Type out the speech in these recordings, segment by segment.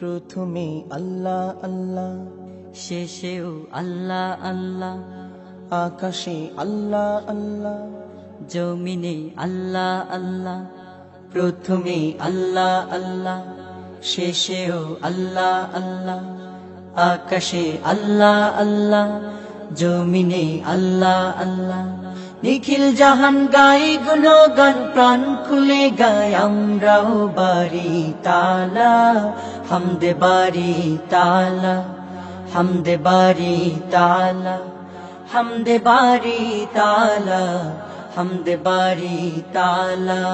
প্রথমে আল্লাহ আল্লাহ, শেষেও আল্লাহ আল্লাহ, আকাশে আল্লাহ আল্লাহ, জমিনে আল্লাহ আল্লাহ, প্রথমে আল্লাহ আল্লাহ, শেষেও আল্লাহ আল্লাহ, আকাশে আল্লাহ আল্লাহ, জমিনে আল্লাহ আল্লাহ নিখিল জাহান গাই গুণগান, প্রাণ খুলে গায় আমরাও বাড়ি তালা, হামদে বাড়ি তালা, হামদে বাড়ি তালা, হামদে বাড়ি তালা, হামদে বাড়ি তালা।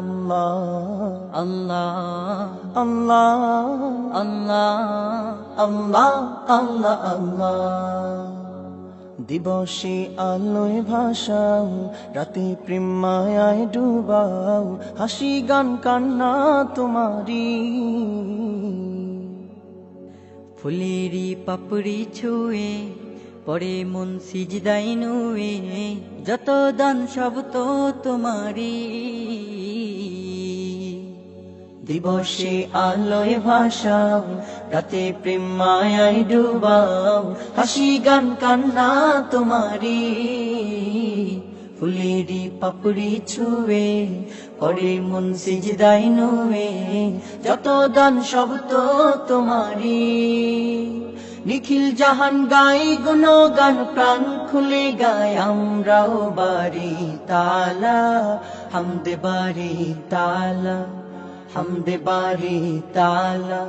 আল্লাহ আল্লাহ আল্লাহ আল্লাহ আল্লাহ আল্লাহ আল্লাহ। দিবসে আলোয় ভাসাও, রাতে প্রেম মায়ায় ডুবাও, হাসি গান কান্না তোমারি ফুলেরি পাপড়ি ছুঁয়ে, পরে মন সিজদাই নুয়ে, যত দান সব তো তোমারি দিবসে আলোয় ভাসাও, রাতে প্রেম মায়ায় ডুবাও, হাসি গান কান্না তোমারি ফুলেরি পাপড়ি ছুঁয়ে পরে মন সিজদাই নুয়ে, যত দান সব তো তোমারি নিখিল জাহান গাই গুণ গান প্রাণ খুলে গায় আমরাও বাড়ি তালা হামদে বাড়ি তালা। হামদে বাড়ি তালা,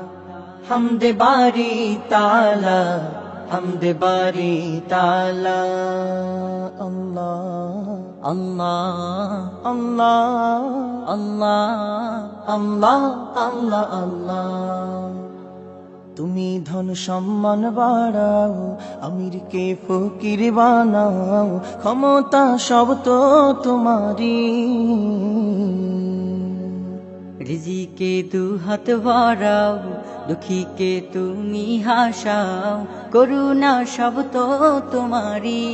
হামদে বাড়ি তালা, হামদে বাড়ি তালা। আল্লাহ আল্লাহ আল্লাহ আল্লাহ আল্লাহ আল্লাহ আল্লাহ। তুমি ধন সম্মান বাড়াও আমিরকে ফকির বানাও, ক্ষমতা সব তো তোমারি রিজিকে দু হাত ভরাও দুঃখীকে তুমি হাসাও, করুণা সব তো তোমারি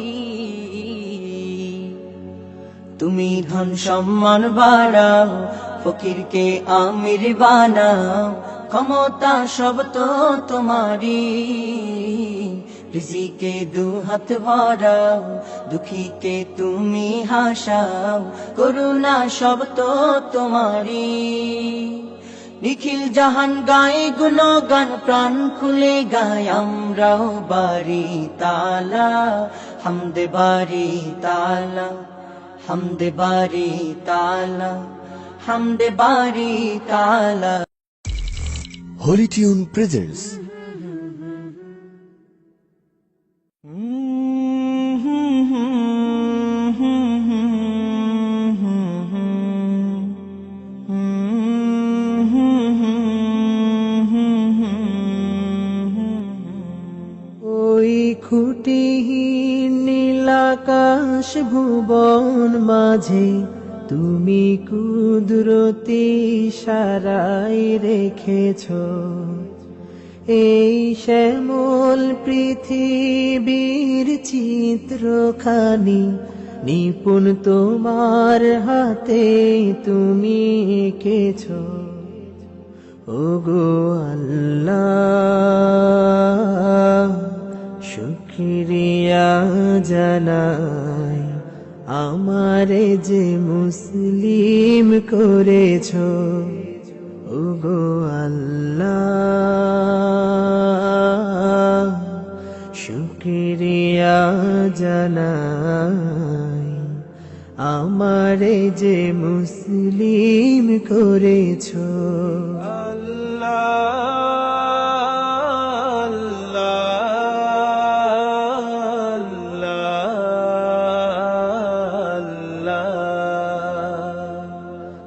তুমি ধন সম্মান বাড়াও, ফকিরকে আমির বানাও, ক্ষমতা সব তো তোমারি রিজিকে দু হাত ভরাও দুঃখীকে তুমি হাসাও করুণা সব তো তোমারি নিখিল জাহান গায়ে গুণ গান প্রাণ খুলে গায় আমরাও বাড়ি তালা হামদে বাড়ি তালা হামদে বাড়ি তালা হামদে বাড়ি তালা Holy Tune খুঁটিহীন নীলাকাশ ভুবন মাঝে, তুমি কুদরতি সারাই রেখেছ। এই শ্যামল পৃথিবীর চিত্রখানি, নিপুণ তোমার হাতে তুমি এঁকেছ। ওগো আল্লাহ! মুসলিম করেছ। ওগো আল্লাহ শুক্রিয়া জানাই আমারে যে মুসলিম করেছ।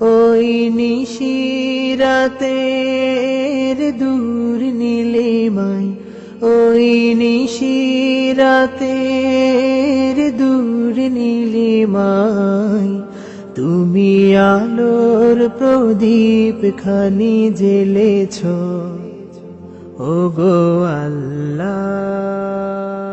ওই নিশিরাতের দূর নীলিমায় ওই নিশিরাতের দূর নীলিমায় তুমি আলোর প্রদীপ খানি জেলেছ ও গো আল্লাহ।